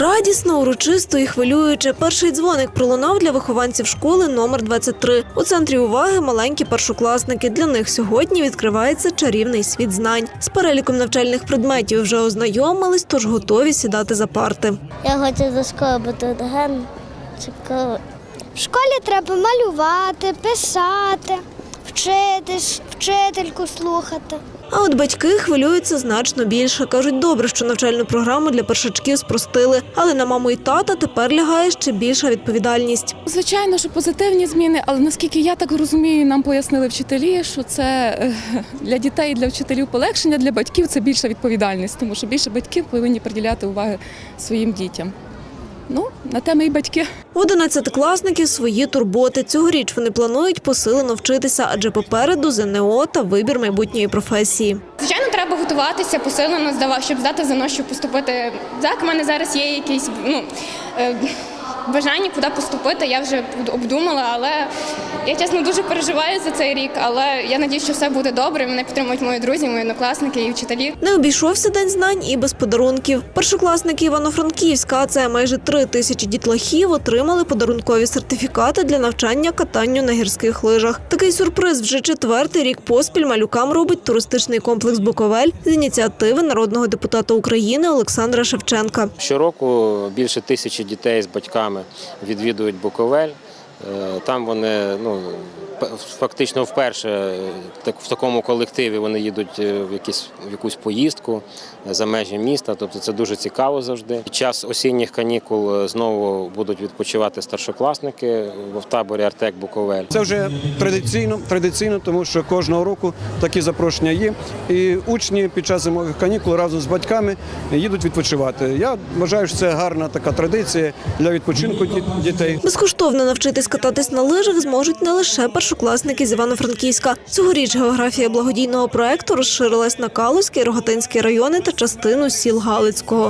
Радісно, урочисто і хвилююче. Перший дзвоник пролунав для вихованців школи номер 23. У центрі уваги маленькі першокласники. Для них сьогодні відкривається чарівний світ знань. З переліком навчальних предметів вже ознайомились, тож готові сідати за парти. Я хочу до школи бути ген. В школі треба малювати, писати, вчитись, вчительку слухати. А от батьки хвилюються значно більше. кажуть, добре, що навчальну програму для першачків спростили, але на маму і тата тепер лягає ще більша відповідальність. Звичайно, що позитивні зміни, але наскільки я так розумію, нам пояснили вчителі, що це е, для дітей і для вчителів полегшення, для батьків це більша відповідальність, тому що більше батьків повинні приділяти уваги своїм дітям. Ну, на те ми і батьки. У одинадцятикласників свої турботи. Цьогоріч вони планують посилено вчитися, адже попереду ЗНО та вибір майбутньої професії. Звичайно, треба готуватися посилено, здава- щоб здати ЗНО, щоб поступити. Так, у мене зараз є якісь ну, е, бажання, куди поступити. Я вже обдумала, але я чесно дуже переживаю за цей рік. Але я надію, що все буде добре. Мене підтримують мої друзі, мої однокласники і вчителі. Не обійшовся день знань і без подарунків. Першокласники Івано-Франківська, а це майже три тисячі дітлахів, отримали подарункові сертифікати для навчання катанню на гірських лижах. Такий сюрприз вже четвертий рік поспіль малюкам робить туристичний комплекс Буковель з ініціативи народного депутата України Олександра Шевченка. Щороку більше тисячі дітей з батьками відвідують Буковель. Е, Там вони ну, фактично вперше е, так- в такому колективі вони їдуть е, в, якісь, в якусь поїздку за межі міста. Тобто це дуже цікаво завжди. Під час осінніх канікул знову будуть відпочивати старшокласники в таборі Артек Буковель. Це вже традиційно, традиційно, тому що кожного року такі запрошення є. І учні під час зимових канікул разом з батьками їдуть відпочивати. Я вважаю, що це гарна така традиція для відпочинку дітей. Безкоштовно навчитись кататись на лижах зможуть не лише першокласники з Івано-Франківська. Цьогоріч географія благодійного проекту розширилась на Калузький, Рогатинський райони та частину сіл Галицького.